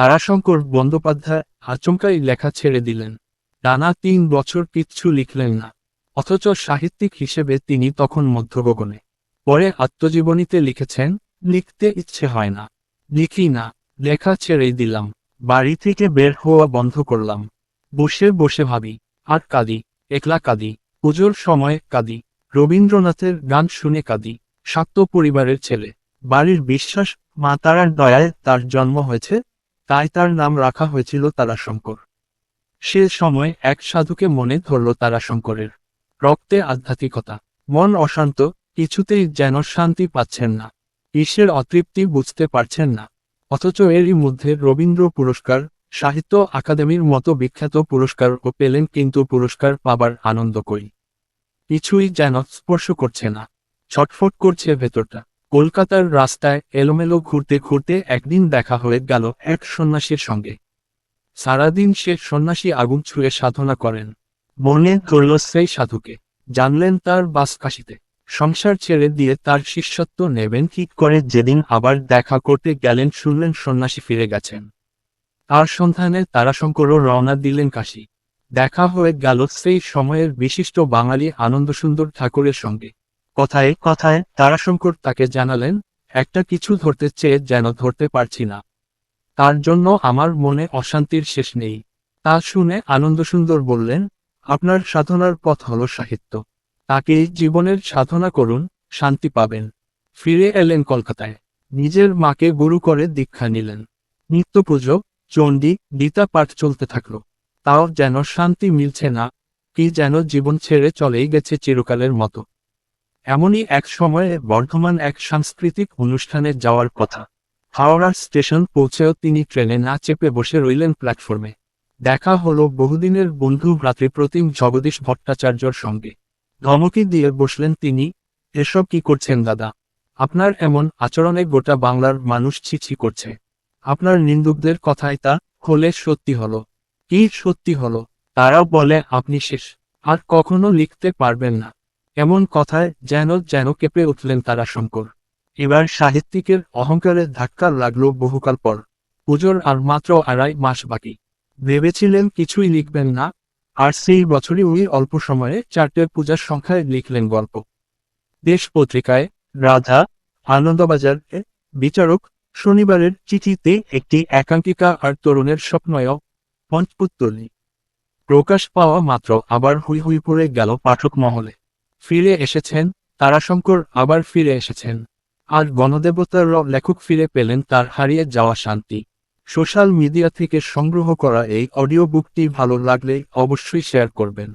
তারাশঙ্কর বন্দ্যোপাধ্যায় আচমকাই লেখা ছেড়ে দিলেন। টানা তিন বছর কিচ্ছু লিখলেন না। অথচ সাহিত্যিক হিসেবে তিনি তখন মধ্যগগনে। পরে আত্মজীবনীতে লিখেছেন, লিখতে ইচ্ছে হয় না। লিখি না। লেখা ছেড়েই দিলাম। বাড়ি থেকে বের হওয়া বন্ধ করলাম। বসে বসে ভাবি, আর কাঁদি, একলা কাঁদি, পুজোর সময় কাঁদি, রবীন্দ্রনাথের গান শুনে কাঁদি শাক্ত পরিবারের ছেলে। বাড়ির বিশ্বাস, মা তারার দয়ায় তার জন্ম হয়েছে তাই তার নাম রাখা হয়েছিল তারাশঙ্কর। সে সময় এক সাধুকে মনে ধরল তারাশঙ্করের। রক্তে আধ্যাত্মিকতা। মন অশান্ত, কিছুতেই যেন শান্তি পাচ্ছেন না। ঈশ্বের অতৃপ্তি বুঝতে পারছেন না। অথচ এরই মধ্যে রবীন্দ্র পুরস্কার, সাহিত্য আকাদেমির মতো বিখ্যাত পুরস্কারও পেলেন কিন্তু পুরস্কার পাবার আনন্দ কই। কিছুই যেন স্পর্শ করছে না। ছটফট করছে ভেতরটা। কলকাতার রাস্তায় এলোমেলো ঘুরতে ঘুরতে একদিন দেখা হয়ে গেল এক সন্ন্যাসীর সঙ্গে। সারাদিন সে সন্ন্যাসী আগুন ছুঁয়ে সাধনা করেন। মনে ধরল সেই সাধুকে। জানলেন তার বাস কাশিতে। সংসার ছেড়ে দিয়ে তার শিষ্যত্ব নেবেন ঠিক করে যেদিন আবার দেখা করতে গেলেন শুনলেন সন্ন্যাসী ফিরে গেছেন। তার সন্ধানে তারাশঙ্করও রওনা দিলেন কাশি। দেখা হয়ে গেল সেই সময়ের বিশিষ্ট বাঙালি আনন্দসুন্দর ঠাকুরের সঙ্গে। কথায় কথায় তারাশঙ্কর তাকে জানালেন, একটা কিছু ধরতে চেয়ে যেন ধরতে পারছি না। তার জন্য আমার মনে অশান্তির শেষ নেই। তা শুনে আনন্দসুন্দর বললেন, আপনার সাধনার পথ হল সাহিত্য। তাকে জীবনের সাধনা করুন, শান্তি পাবেন। ফিরে এলেন কলকাতায়। নিজের মাকে গুরু করে দীক্ষা নিলেন। নিত্য পুজো, চণ্ডী, গীতা পাঠ চলতে থাকল। তাও যেন শান্তি মিলছে না, কি যেন জীবন ছেড়ে চলেই গেছে চিরকালের মতো। এমনই এক সময়ে বর্ধমান এক সাংস্কৃতিক অনুষ্ঠানে যাওয়ার কথা। হাওড়ার স্টেশন পৌঁছেও তিনি ট্রেনে না চেপে বসে রইলেন প্ল্যাটফর্মে। দেখা হলো বহুদিনের বন্ধু ভ্রাতৃপ্রতিম জগদীশ ভট্টাচার্যর সঙ্গে। ধমকি দিয়ে বসলেন তিনি, এসব কি করছেন দাদা? আপনার এমন আচরণে গোটা বাংলার মানুষ ছিছি করছে। আপনার নিন্দুকদের কথাই তা হলে সত্যি হলো। কি সত্যি হলো? তারাও বলে আপনি শেষ। আর কখনো লিখতে পারবেন না। এমন কথায় যেন যেন কেঁপে উঠলেন তারা শঙ্কর। এবার সাহিত্যিকের অহংকারে ধাক্কা লাগল বহুকাল পর। পুজোর আর মাত্র আড়াই মাস বাকি। ভেবেছিলেন কিছুই লিখবেন না, আর সেই বছরই উনি অল্প সময়ে চারটে পূজার সংখ্যায় লিখলেন গল্প। দেশ পত্রিকায় রাধা, আনন্দবাজার বিচারক শনিবারের চিঠিতে একটি একাঙ্কিকা আর তরুণের স্বপ্নয় পঞ্চপুত্তলি। প্রকাশ পাওয়া মাত্র আবার হুই হুই পড়ে গেল পাঠক মহলে। ফিরে এসেছেন, তারাশঙ্কর আবার ফিরে এসেছেন। আর গণদেবতার লেখক ফিরে পেলেন তার হারিয়ে যাওয়া শান্তি। সোশ্যাল মিডিয়া থেকে সংগ্রহ করা এই অডিও বুকটি ভালো লাগলে অবশ্যই শেয়ার করবেন।